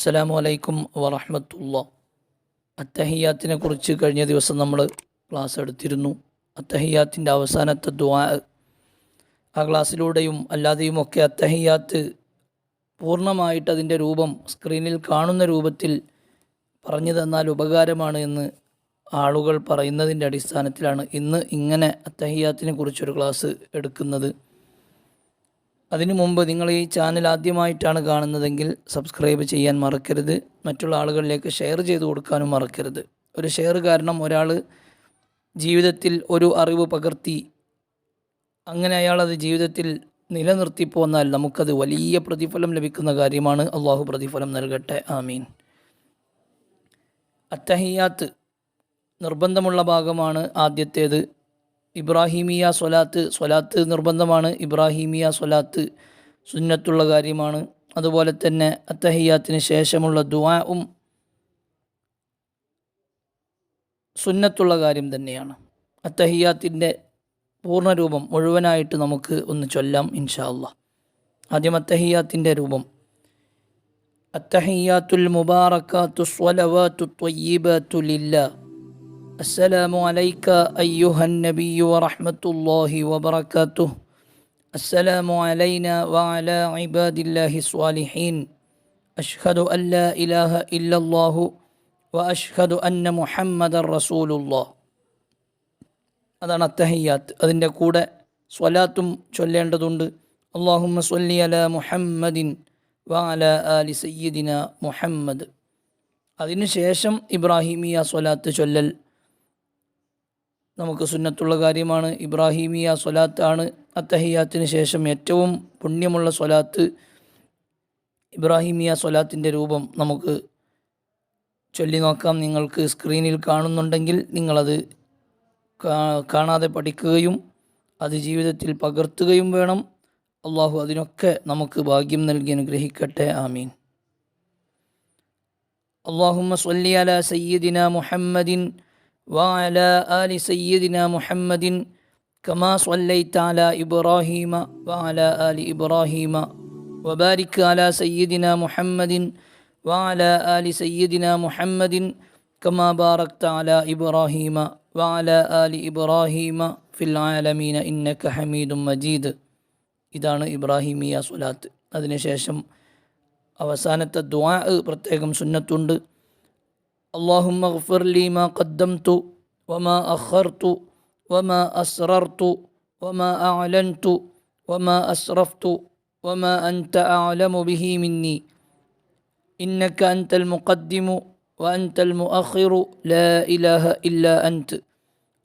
അസ്സലാമു അലൈക്കും വറഹമത്തുള്ള. അത്തഹിയാത്തിനെ കുറിച്ച് കഴിഞ്ഞ ദിവസം നമ്മൾ ക്ലാസ് എടുത്തിരുന്നു. അത്തഹിയാത്തിന്റെ അവസാനത്തെ ദ്വാ ആ ക്ലാസ്സിലൂടെയും അല്ലാതെയും ഒക്കെ അത്തഹിയാത്ത് പൂർണമായിട്ട് അതിന്റെ രൂപം സ്ക്രീനിൽ കാണുന്ന രൂപത്തിൽ പറഞ്ഞു തന്നാൽ ഉപകാരമാണ് എന്ന് ആളുകൾ പറയുന്നതിന്റെ അടിസ്ഥാനത്തിലാണ് ഇന്ന് ഇങ്ങനെ അത്തഹിയാത്തിനെ കുറിച്ചൊരു ക്ലാസ് എടുക്കുന്നത്. അതിനു മുമ്പ് നിങ്ങൾ ഈ ചാനൽ ആദ്യമായിട്ടാണ് കാണുന്നതെങ്കിൽ സബ്സ്ക്രൈബ് ചെയ്യാൻ മറക്കരുത്. മറ്റുള്ള ആളുകളിലേക്ക് ഷെയർ ചെയ്ത് കൊടുക്കാനും മറക്കരുത്. ഒരു ഷെയർ കാരണം ഒരാൾ ജീവിതത്തിൽ ഒരു അറിവ് പകർത്തി അങ്ങനെ അയാൾ അത് ജീവിതത്തിൽ നിലനിർത്തി പോന്നാൽ നമുക്കത് വലിയ പ്രതിഫലം ലഭിക്കുന്ന കാര്യമാണ്. അള്ളാഹു പ്രതിഫലം നൽകട്ടെ. ആമീൻ. അത്തഹിയാത്ത് നിർബന്ധമുള്ള ഭാഗമാണ് ആദ്യത്തേത്. ഇബ്രാഹിമിയ സ്വലാത്ത് സ്വലാത്ത് നിർബന്ധമാണ്. ഇബ്രാഹിമിയ സ്വലാത്ത് സുന്നത്തുള്ള കാര്യമാണ്. അതുപോലെ തന്നെ അത്തഹിയാത്തിന് ശേഷമുള്ള ദുവാവും സുന്നത്തുള്ള കാര്യം തന്നെയാണ്. അത്തഹിയാത്തിന്റെ പൂർണരൂപം മുഴുവനായിട്ട് നമുക്ക് ഒന്ന് ചൊല്ലാം ഇൻഷാ ആദ്യം അത്തഹിയാത്തിന്റെ രൂപം. അത്തഹിയാത്തുൽ മുബാറക്കാത്തു സ്വലവാത്തു ത്വയ്യിബാത്തു ലില്ലാ السلام عليك أيها النبي ورحمة الله وبركاته السلام علينا وعلى عباد الله الصالحين أشهد أن لا إله إلا الله وأشهد أن محمد رسول الله അതാണ് അത്തഹിയാത്ത് അതിൻ്റെ കൂടെ സ്വലാത്തും ചൊല്ലേണ്ടതുണ്ട് അള്ളാഹുമ്മ സ്വല്ലി അല മുഹമ്മദിൻ വാല ആലി സയ്യിദിന മുഹമ്മദ് അതിനുശേഷം ഇബ്രാഹിമിയ സ്വലാത്ത് ചൊല്ലൽ നമുക്ക് സുന്നത്തുള്ള കാര്യമാണ്. ഇബ്രാഹിമിയ സ്വലാത്താണ് അത്തഹിയാത്തിന് ശേഷം ഏറ്റവും പുണ്യമുള്ള സ്വലാത്ത്. ഇബ്രാഹിമിയ സ്വലാത്തിന്റെ രൂപം നമുക്ക് ചൊല്ലി നോക്കാം. നിങ്ങൾക്ക് സ്ക്രീനിൽ കാണുന്നുണ്ടെങ്കിൽ നിങ്ങളത് കാണാതെ പഠിക്കുകയും അത് ജീവിതത്തിൽ പകർത്തുകയും വേണം. അള്ളാഹു അതിനൊക്കെ നമുക്ക് ഭാഗ്യം നൽകി അനുഗ്രഹിക്കട്ടെ. ആമീൻ. അള്ളാഹുമ്മ സ്വല്ലി അല സയ്യിദിന മുഹമ്മദിൻ وعلى آل سيدنا محمد كما صليت على إبراهيم وعلى آل إبراهيم وبارك على سيدنا محمد وعلى آل سيدنا محمد كما باركت على إبراهيم وعلى آل إبراهيم في العالمين إنك حميد مجيد ഇതാണ് ഇബ്രാഹിമിയ സ്വലാത്ത് അതിനുശേഷം അവസാനത്തെ ദ്വാ പ്രത്യേകം സുന്നത്തുണ്ട് اللهم اغفر لي ما قدمت وما أخرت وما أسررت وما أعلنت وما أسرفت وما أنت أعلم به مني. إنك أنت المقدم وأنت المؤخر. لا إله إلا أنت.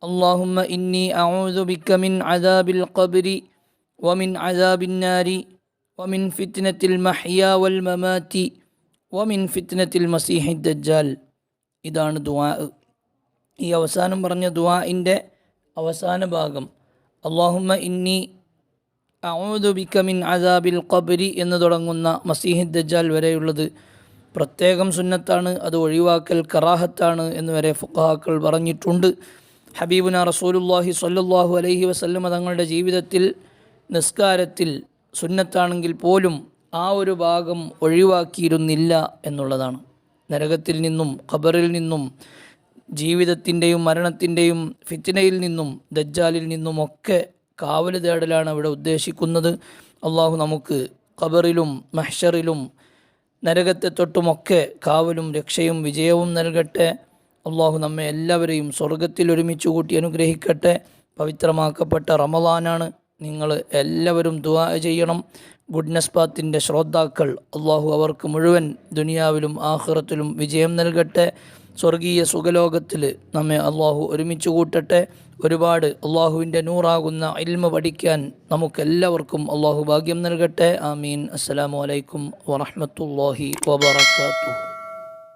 اللهم إني أعوذ بك من عذاب القبر ومن عذاب النار ومن فتنة المحيا والممات ومن فتنة المسيح الدجال. ഇതാണ് ദുവാ ഈ അവസാനം പറഞ്ഞ ദുആഇന്റെ അവസാന ഭാഗം. അള്ളാഹുമ്മ ഇന്നി ബിക മിൻ അദാബിൽ ഖബരി എന്ന് തുടങ്ങുന്ന മസീഹ് ദജ്ജാൽ വരെയുള്ളത് പ്രത്യേകം സുന്നത്താണ് അത് ഒഴിവാക്കൽ കറാഹത്താണ് എന്ന് വരെ ഫുഖാക്കൾ പറഞ്ഞിട്ടുണ്ട്. ഹബീബുന റസൂലുല്ലാഹി സ്വല്ലല്ലാഹു അലൈഹി വസല്ലമ തങ്ങളുടെ ജീവിതത്തിൽ നിസ്കാരത്തിൽ സുന്നത്താണെങ്കിൽ പോലും ആ ഒരു ഭാഗം ഒഴിവാക്കിയിരുന്നില്ല എന്നുള്ളതാണ്. നരകത്തിൽ നിന്നും ഖബറിൽ നിന്നും ജീവിതത്തിന്റെയും മരണത്തിന്റെയും ഫിത്തിനയിൽ നിന്നും ദജ്ജാലിൽ നിന്നുമൊക്കെ കാവൽ തേടലാണ് അവിടെ ഉദ്ദേശിക്കുന്നത്. അള്ളാഹു നമുക്ക് ഖബറിലും മഹ്ഷറിലും നരകത്തെ തൊട്ടുമൊക്കെ കാവലും രക്ഷയും വിജയവും നൽകട്ടെ. അള്ളാഹു നമ്മെ എല്ലാവരെയും സ്വർഗത്തിൽ ഒരുമിച്ച് കൂട്ടി അനുഗ്രഹിക്കട്ടെ. പവിത്രമാക്കപ്പെട്ട റമദാനാണ് നിങ്ങൾ എല്ലാവരും ദുആ ചെയ്യണം. ഗുഡ്നസ് പാത്തിന്റെ ശ്രോതാക്കൾ അള്ളാഹു അവർക്ക് മുഴുവൻ ദുനിയാവിലും ആഹ്റത്തിലും വിജയം നൽകട്ടെ. സ്വർഗീയ സുഖലോകത്തിൽ നമ്മെ അള്ളാഹു ഒരുമിച്ച് കൂട്ടട്ടെ. ഒരുപാട് അള്ളാഹുവിന്റെ നൂറാകുന്ന ഇൽമ പഠിക്കാൻ നമുക്കെല്ലാവർക്കും അള്ളാഹു ഭാഗ്യം നൽകട്ടെ. ആമീൻ. അസ്സലാമു അലൈക്കും വറഹമത്തല്ലാഹി വബർക്കാത്തു